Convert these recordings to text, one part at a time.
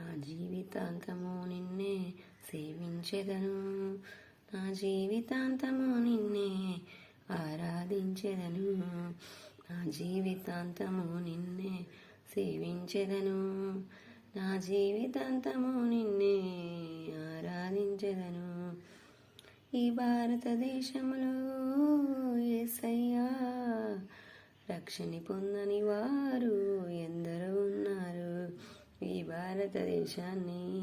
నా జీవితాంతము నిన్నే సేవించెదను. నా జీవితాంతము నిన్నే ఆరాధించెదను. నా జీవితాంతము నిన్నే సేవించెదను. నా జీవితాంతము నిన్నే ఆరాధించెదను. ఈ భారతదేశంలో ఏసయ్యా రక్షణ పొందని వారు ఎందరో ఈ భారతదేశాన్ని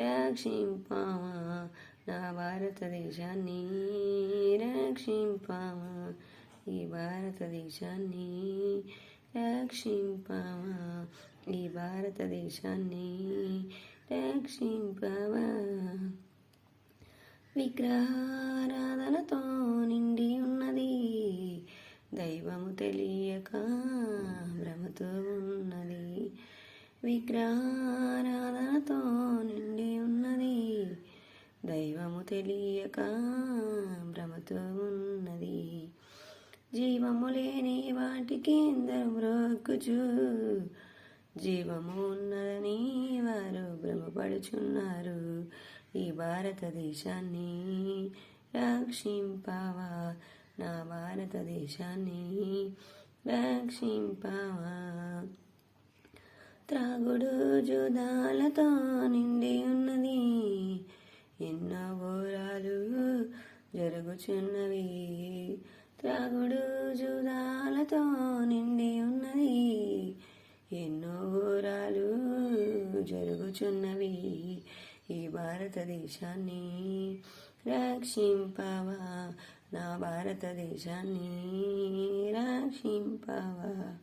రక్షింపామా? నా భారతదేశాన్ని రక్షింపామా? ఈ భారతదేశాన్ని రక్షింపామా? ఈ భారతదేశాన్ని రక్షింపామా? విగ్రహారాధనతో నిండి ఉన్నది దైవము తెలియక భ్రమతో ఉన్నది. విగ్రహారాధనతో నిండి ఉన్నది. దైవము తెలియక భ్రమతో ఉన్నది జీవము లేని వాటికి ఎందరు మ్రోక్కుచు జీవము ఉన్నదని వారు భ్రమపడుచున్నారు. ఈ భారతదేశాన్ని రక్షింపవా? నా భారతదేశాన్ని రక్షింపవా? త్రాగుడు జుదాలతో నిండి ఉన్నది. ఎన్నో ఘోరాలు జరుగుచున్నవి. త్రాగుడు జుదాలతో నిండి ఉన్నది. ఎన్నో ఘోరాలు జరుగుచున్నవి. ఈ భారతదేశాన్ని రక్షింపవా? నా భారతదేశాన్ని రక్షింపవా?